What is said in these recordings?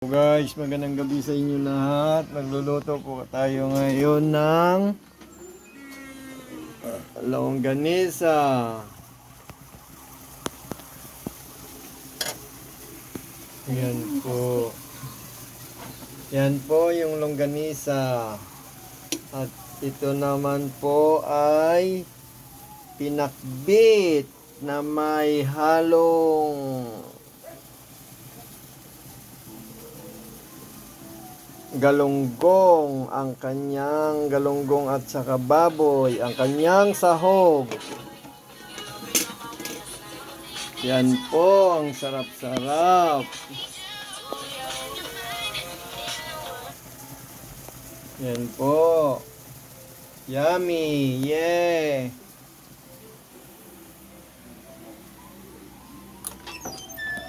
So guys, magandang gabi sa inyo lahat. Magluluto po tayo ngayon ng longganisa. Yan po. Yan po yung longganisa. At ito naman po ay pinakbit na may halong galunggong ang kanyang galunggong at saka baboy ang kanyang sahog. Yan po ang sarap-sarap. Yan po. Yummy yeah.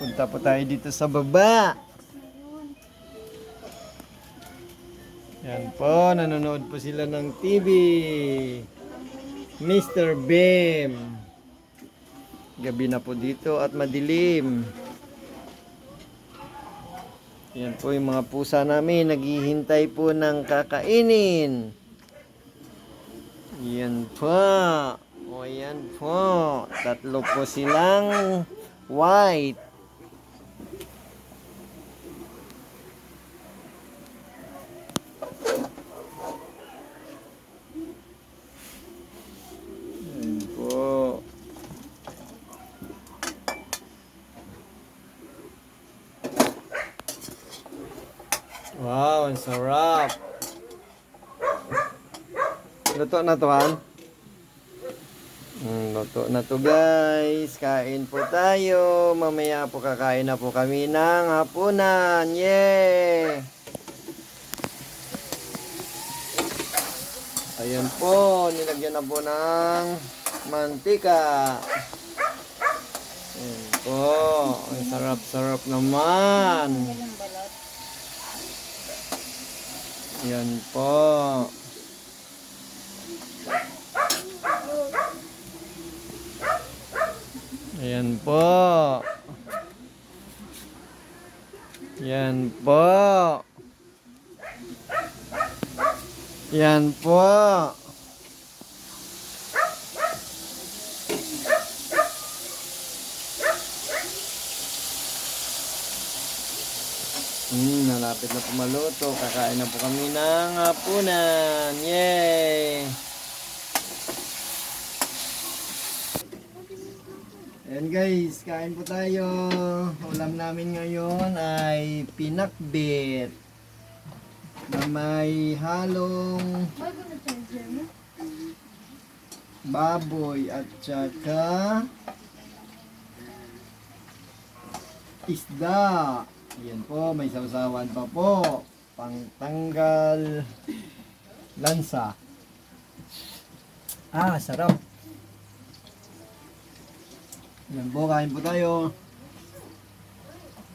Punta po tayo dito sa baba Yan po, nanonood po sila ng TV. Mr. Bim. Gabi na po dito at madilim. Yan po yung mga pusa namin. Naghihintay po ng kakainin. Yan po. O yan po. Tatlo po silang white. Yan po. Wow, ang sarap. Luto na to, Han? Mm, luto na to, guys. Kain po tayo. Mamaya po kakain na po kami ng hapunan. Yay! Ayan po, nilagyan na po ng mantika. Ayan po, ang sarap-sarap naman. Ayan po. Ayan po. Ayan po. Yan po. Hmm, nalapit na po maluto. Kakain na po kami ng hapunan. Yay! Ayan guys, kain po tayo. Ulam namin ngayon ay pinakbit na may halong baboy at saka isda. Yan po, may sausawan pa po. Pangtanggal lansa. Ah, sarap. Yan po, kain po tayo.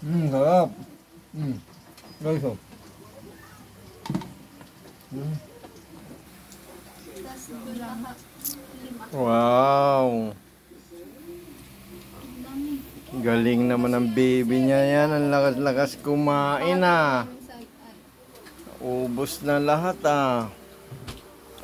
Mmm, sarap. Mmm, guys, oh. Mm. Wow. Galing naman ng baby niya yan. Ang lakas-lakas kumain ah. Ubus na lahat ah.